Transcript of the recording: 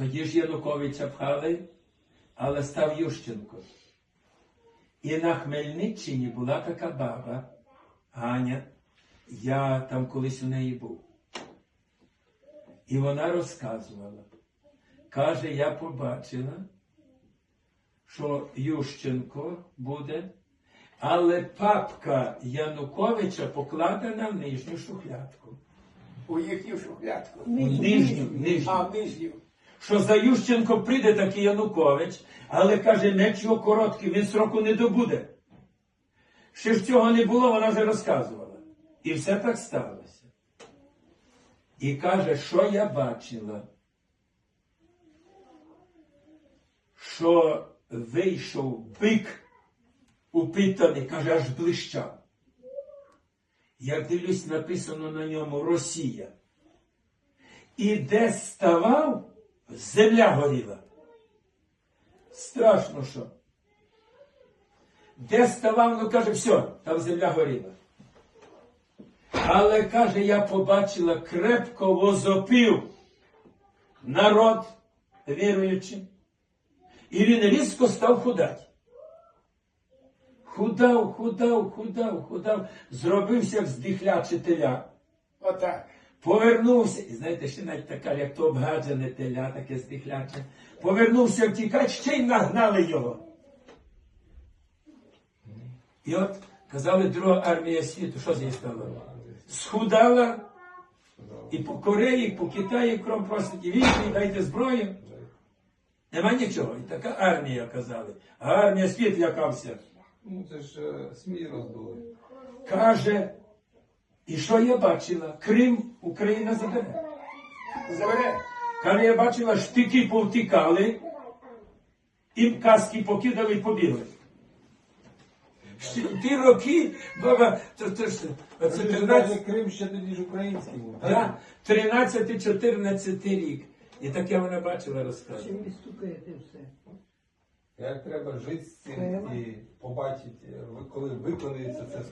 Тоді ж Януковича пхали, але став Ющенко. І на Хмельниччині була така баба, Ганя, я там колись у неї був. І вона розказувала. Каже, я побачила, що Ющенко буде, але папка Януковича покладена в нижню шухлядку. У їхню шухлядку. Нижню, нижню. А, нижню. Що за Ющенко прийде такий Янукович, але каже, меч його короткий, він сроку не добуде. Ще ж цього не було, вона вже розказувала. І все так сталося. І каже, що я бачила? Що вийшов бик упитаний, каже, аж блищав. Я дивлюсь, написано на ньому Росія. І де ставав, земля горіла. Страшно що. Де ставав, ну каже, все, там земля горіла. Але каже, я побачила крепко возопив народ віруючий. І він різко став худати. Худав, худав, худав, худав, зробився як здихляче теля. Отак. Повернувся, і знаєте, ще навіть така, як то обгаджене теля, таке здихляче. Повернувся втікати, ще й нагнали його. І от казали, друга армія світу, що з нею стало? Схудала і по Кореї, і по Китаї кром просить, і війни, дайте зброю. Нема нічого. І така армія казали. А армія світ лякався. Ну це ж е, СМІ роздули. Каже, і що я бачила? Крим Україна забере. Забере. Каже, я бачила, штики повтікали, і каски покидали і побігли. Ті роки, баба, то, то, ж- Це 13, Крим ще тоді ж український був. да, 13-14 рік. І таке вона бачила, розказувала. Чим ви стукаєте все? Як треба жити з цим і побачити, коли виконується це слово.